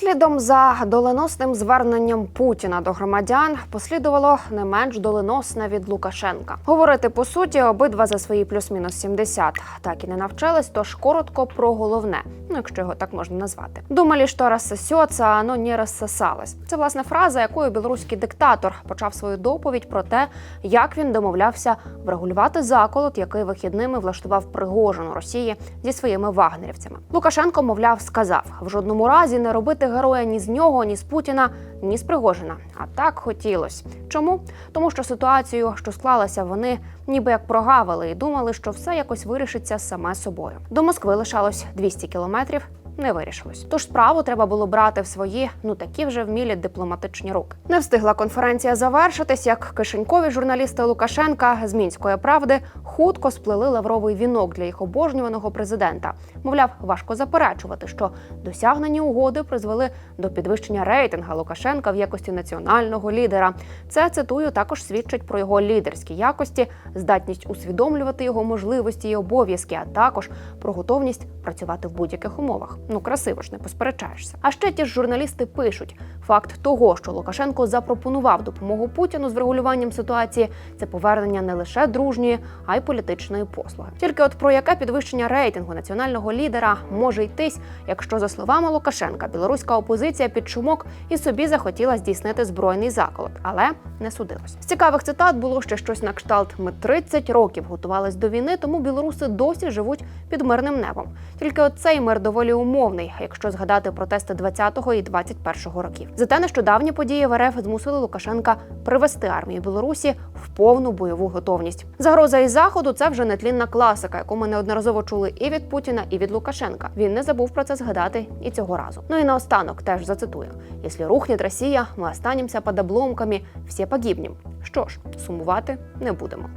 Слідом за доленосним зверненням Путіна до громадян послідувало не менш доленосне від Лукашенка. Говорити по суті обидва за свої плюс-мінус 70. Так і не навчились, тож коротко про головне, ну якщо його так можна назвати. Думали, що розсосеться, а оно не розсосалось. Це власне фраза, якою білоруський диктатор почав свою доповідь про те, як він домовлявся врегулювати заколот, який вихідними влаштував Пригожин Росії зі своїми вагнерівцями. Лукашенко, мовляв, сказав в жодному разі не робити героя ні з нього, ні з Путіна, ні з Пригожина. А так хотілось. Чому? Тому що ситуацію, що склалася, вони ніби як прогавили і думали, що все якось вирішиться саме собою. До Москви лишалось 200 кілометрів. Не вирішилось. Тож справу треба було брати в свої, ну такі вже вмілі дипломатичні руки. Не встигла конференція завершитись, як кишенькові журналісти Лукашенка з мінської правди хутко сплели лавровий вінок для їх обожнюваного президента. Мовляв, важко заперечувати, що досягнені угоди призвели до підвищення рейтинга Лукашенка в якості національного лідера. Це цитую також свідчить про його лідерські якості, здатність усвідомлювати його можливості і обов'язки, а також про готовність працювати в будь-яких умовах. Ну красиво ж не посперечаєшся. А ще ті ж журналісти пишуть: факт того, що Лукашенко запропонував допомогу Путіну з врегулюванням ситуації, це повернення не лише дружньої, а й політичної послуги. Тільки от про яке підвищення рейтингу національного лідера може йтись, якщо за словами Лукашенка білоруська опозиція під шумок і собі захотіла здійснити збройний заколот, але не судилось. З цікавих цитат було ще щось на кшталт: ми 30 років готувались до війни, тому білоруси досі живуть під мирним небом. Тільки от цей мир доволі умовний, якщо згадати протести 20-го і 21-го років. Зате нещодавні події в РФ змусили Лукашенка привести армію Білорусі в повну бойову готовність. Загроза із заходу це вже нетлінна класика, яку ми неодноразово чули і від Путіна, і від Лукашенка. Він не забув про це згадати і цього разу. Ну і наостанок теж зацитую: якщо рухне Росія, ми останемося під обломками, всі погибнем. Що ж, сумувати не будемо.